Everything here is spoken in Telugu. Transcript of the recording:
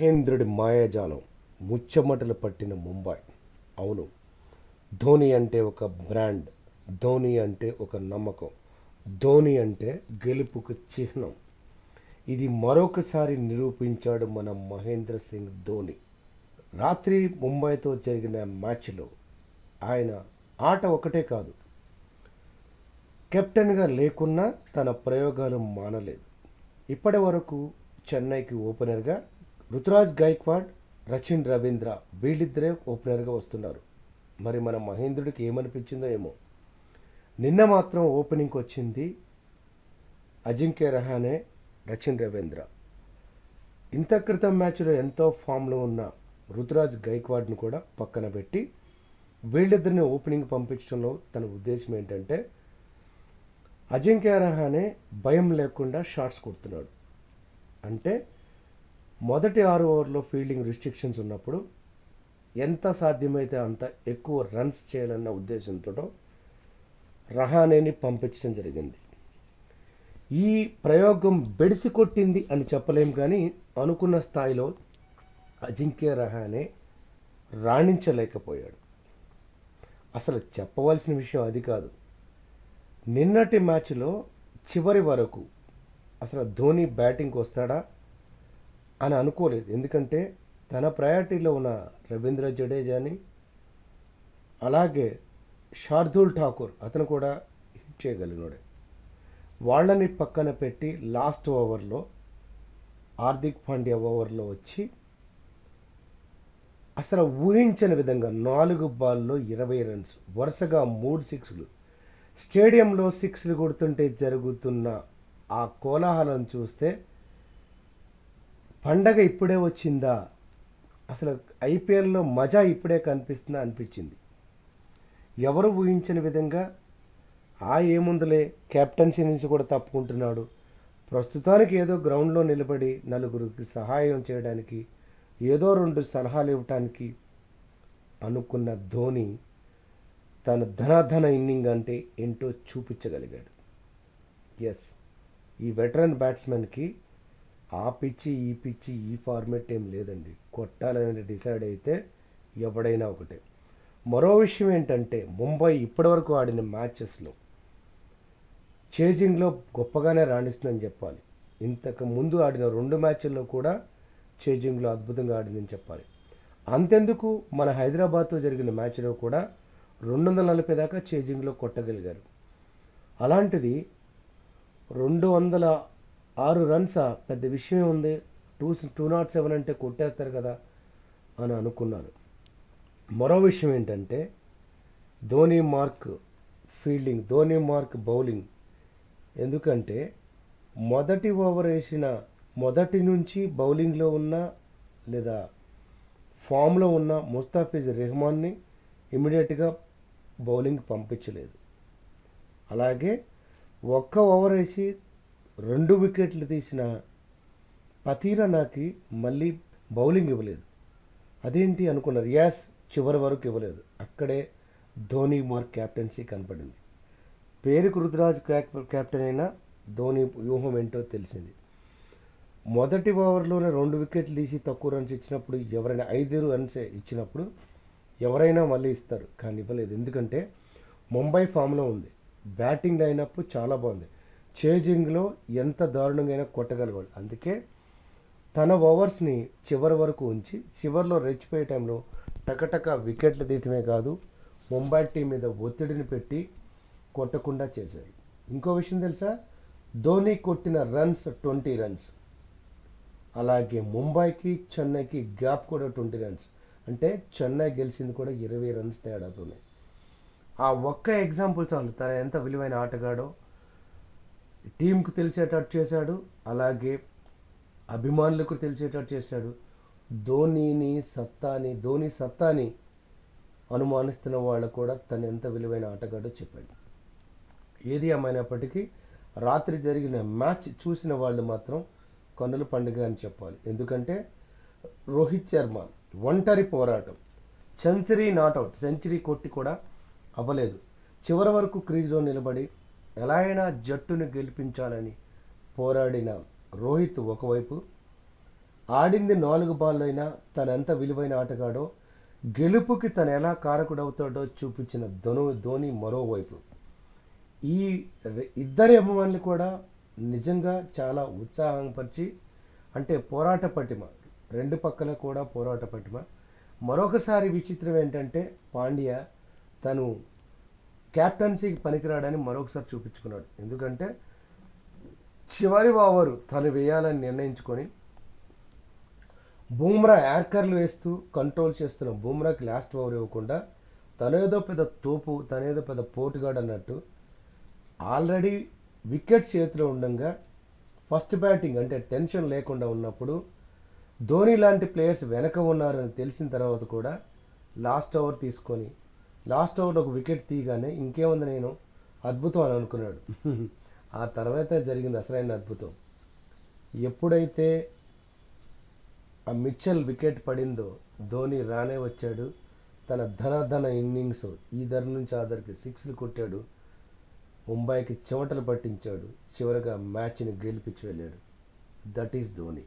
మహేంద్రుడి మాయాజాలం ముచ్చమటలు పట్టిన ముంబై. అవును ధోని అంటే ఒక బ్రాండ్ ధోని అంటే ఒక నమ్మకం ధోని అంటే గెలుపుకు చిహ్నం. ఇది మరొకసారి నిరూపించాడు మన మహేంద్ర సింగ్ ధోని. రాత్రి ముంబైతో జరిగిన మ్యాచ్లో ఆయన ఆట ఒకటే కాదు కెప్టెన్గా లేకున్నా తన ప్రయోగాలు మానలేదు. ఇప్పటి వరకు చెన్నైకి ఓపెనర్గా రుతురాజ్ గైక్వాడ్ రచిన్ రవీంద్ర వీళ్ళిద్దరే ఓపెనర్గా వస్తున్నారు. మరి మన మహేంద్రుడికి ఏమనిపించిందో ఏమో. నిన్న మాత్రం ఓపెనింగ్కి వచ్చింది అజింక్య రహానే రచిన్ రవీంద్ర. ఇంత క్రితం మ్యాచ్లో ఎంతో ఫామ్లో ఉన్న రుతురాజ్ గైక్వాడ్ని కూడా పక్కన పెట్టి వీళ్ళిద్దరిని ఓపెనింగ్ పంపించడంలో తన ఉద్దేశం ఏంటంటే అజింక్య రహానే భయం లేకుండా షాట్స్ కొడుతున్నాడు. అంటే మొదటి ఆరు ఓవర్లో ఫీల్డింగ్ రిస్ట్రిక్షన్స్ ఉన్నప్పుడు ఎంత సాధ్యమైతే అంత ఎక్కువ రన్స్ చేయాలన్న ఉద్దేశంతో రహానేని పంపించడం జరిగింది. ఈ ప్రయోగం బెడిసి కొట్టింది అని చెప్పలేం కానీ అనుకున్న స్థాయిలో అజింక్య రహానే రాణించలేకపోయాడు. అసలు చెప్పవలసిన విషయం అది కాదు. నిన్నటి మ్యాచ్లో చివరి వరకు అసలు ధోని బ్యాటింగ్కి వస్తాడా? అని అనుకోలేదు. ఎందుకంటే తన ప్రయారిటీలో ఉన్న రవీంద్ర జడేజాని అలాగే శార్దూల్ ఠాకూర్ అతను కూడా హిట్ చేయగలిగినాడే. వాళ్ళని పక్కన పెట్టి లాస్ట్ ఓవర్లో హార్దిక్ పాండ్యా ఓవర్లో వచ్చి అసలు ఊహించని విధంగా నాలుగు బాల్లో ఇరవై రన్స్ వరుసగా మూడు సిక్స్లు. స్టేడియంలో సిక్స్లు కొడుతుంటే జరుగుతున్న ఆ కోలాహలం చూస్తే పండగ ఇప్పుడే వచ్చిందా? అసలు ఐపీఎల్లో మజా ఇప్పుడే కనిపిస్తుందా అనిపించింది. ఎవరు ఊహించని విధంగా ఆ ఏముందలే కెప్టెన్సీ నుంచి కూడా తప్పుకుంటున్నాడు. ప్రస్తుతానికి ఏదో గ్రౌండ్లో నిలబడి నలుగురికి సహాయం చేయడానికి ఏదో రెండు సలహాలు ఇవ్వటానికి అనుకున్న ధోని తన ధనాధన ఇన్నింగ్ అంటే ఏంటో చూపించగలిగాడు. ఎస్ ఈ వెటరన్ బ్యాట్స్మెన్కి ఆ పిచ్చి ఈ పిచ్చి ఈ ఫార్మేట్ ఏం లేదండి. కొట్టాలని డిసైడ్ అయితే ఎవడైనా ఒకటే. మరో విషయం ఏంటంటే ముంబై ఇప్పటివరకు ఆడిన మ్యాచెస్లో చేజింగ్లో గొప్పగానే రాణిస్తుందని చెప్పాలి. ఇంతకు ముందు ఆడిన రెండు మ్యాచ్ల్లో కూడా చేజింగ్లో అద్భుతంగా ఆడిందని చెప్పాలి. అంతెందుకు మన హైదరాబాద్తో జరిగిన మ్యాచ్లో కూడా రెండు వందల నలభై దాకా చేజింగ్లో కొట్టగలిగారు. అలాంటిది రెండు వందల ఆరు రన్సా పెద్ద విషయమే ఉంది. టూ టూ నాట్ సెవెన్ అంటే కొట్టేస్తారు కదా అని అనుకున్నారు మరో విషయం ఏంటంటే Dhoni mark fielding Dhoni mark bowling. ఎందుకంటే మొదటి ఓవర్ వేసిన మొదటి నుంచి బౌలింగ్లో ఉన్న లేదా ఫామ్లో ఉన్న ముస్తాఫిజ్ రెహమాన్ని ఇమీడియట్గా బౌలింగ్ పంపించలేదు. అలాగే ఒక్క ఓవర్ వేసి రెండు వికెట్లు తీసిన పతీరనాకి మళ్ళీ బౌలింగ్ ఇవ్వలేదు. అదేంటి అనుకున్న రియాస్ చివరి వరకు ఇవ్వలేదు. అక్కడే ధోని మార్క్ క్యాప్టెన్సీ కనపడింది. పేరుకు రుతురాజ్ క్యాప్టెన్ అయినా ధోని వ్యూహం ఏంటో తెలిసింది. మొదటి ఓవర్లోనే రెండు వికెట్లు తీసి తక్కువ రన్స్ ఇచ్చినప్పుడు ఎవరైనా ఐదు రన్స్ ఇచ్చినప్పుడు ఎవరైనా మళ్ళీ ఇస్తారు. కానీ ఇవ్వలేదు. ఎందుకంటే ముంబై ఫామ్లో ఉంది. బ్యాటింగ్ లైనప్ చాలా బాగుంది. చేజింగ్లో ఎంత దారుణంగా కొట్టగలగాలి అందుకే తన ఓవర్స్ని చివరి వరకు ఉంచి చివరిలో రెచ్చిపోయే టైంలో టకటక వికెట్లు తీయటమే కాదు ముంబై టీం మీద ఒత్తిడిని పెట్టి కొట్టకుండా చేశారు ఇంకో విషయం తెలుసా? ధోని కొట్టిన రన్స్ ట్వంటీ రన్స్. అలాగే ముంబైకి చెన్నైకి గ్యాప్ కూడా ట్వంటీ రన్స్. అంటే చెన్నై గెలిచింది కూడా ఇరవై రన్స్ తేడాతోనే. ఆ ఒక్క ఎగ్జాంపుల్ చాలు. తన ఎంత విలువైన ఆటగాడో టీంకు తెలిసేటట్టు చేశాడు అలాగే అభిమానులకు తెలిసేటట్టు చేశాడు. ధోనిని సత్తాని ధోని సత్తాని అనుమానిస్తున్న వాళ్ళు కూడా తను ఎంత విలువైన ఆటగాడో చెప్పాడు. ఏది ఏమైనప్పటికీ రాత్రి జరిగిన మ్యాచ్ చూసిన వాళ్ళు మాత్రం కన్నుల పండుగ అని చెప్పాలి. ఎందుకంటే రోహిత్ శర్మ ఒంటరి పోరాటం. సెంచరీ నాట్అవుట్ సెంచరీ కొట్టి కూడా అవ్వలేదు. చివరి వరకు క్రీజ్లో నిలబడి ఎలా అయినా జట్టును గెలిపించాలని పోరాడిన రోహిత్ ఒకవైపు ఆడింది నాలుగు బాళ్ళైనా అయినా ఎంత విలువైన ఆటగాడో గెలుపుకి తను ఎలా కారకుడవుతాడో చూపించిన ధను ధోని మరోవైపు. ఈ ఇద్దరి అభిమానులు కూడా నిజంగా చాలా ఉత్సాహంపరిచి అంటే పోరాట పటిమ రెండు పక్కల కూడా పోరాట పటిమ. మరొకసారి విచిత్రం ఏంటంటే పాండ్య తను క్యాప్టెన్సీకి పనికిరాడని మరొకసారి చూపించుకున్నాడు. ఎందుకంటే చివరి ఓవరు తను వేయాలని నిర్ణయించుకొని బూమ్రా యాంకర్లు వేస్తూ కంట్రోల్ చేస్తున్న బూమ్రాకి లాస్ట్ ఓవర్ ఇవ్వకుండా తనేదో పెద్ద తోపు తనేదో పెద్ద పోటుగాడు అన్నట్టు ఆల్రెడీ వికెట్స్ చేతిలో ఉండగా ఫస్ట్ బ్యాటింగ్ అంటే టెన్షన్ లేకుండా ఉన్నప్పుడు ధోని లాంటి ప్లేయర్స్ వెనక ఉన్నారని తెలిసిన తర్వాత కూడా లాస్ట్ ఓవర్ తీసుకొని లాస్ట్ ఓవర్ ఒక వికెట్ తీయగానే ఇంకేముంది నేను? అద్భుతం అని అనుకున్నాడు. ఆ తర్వాత జరిగింది అసలైన అద్భుతం. ఎప్పుడైతే ఆ మిచ్చల్ వికెట్ పడిందో ధోని రానే వచ్చాడు. తన ధన ధన ఇన్నింగ్స్ ఈ ధర నుంచి ఆ ధరకి సిక్స్లు కొట్టాడు. ముంబైకి చెమటలు పట్టించాడు. చివరగా మ్యాచ్ని గెలిపించి వెళ్ళాడు. That is Dhoni.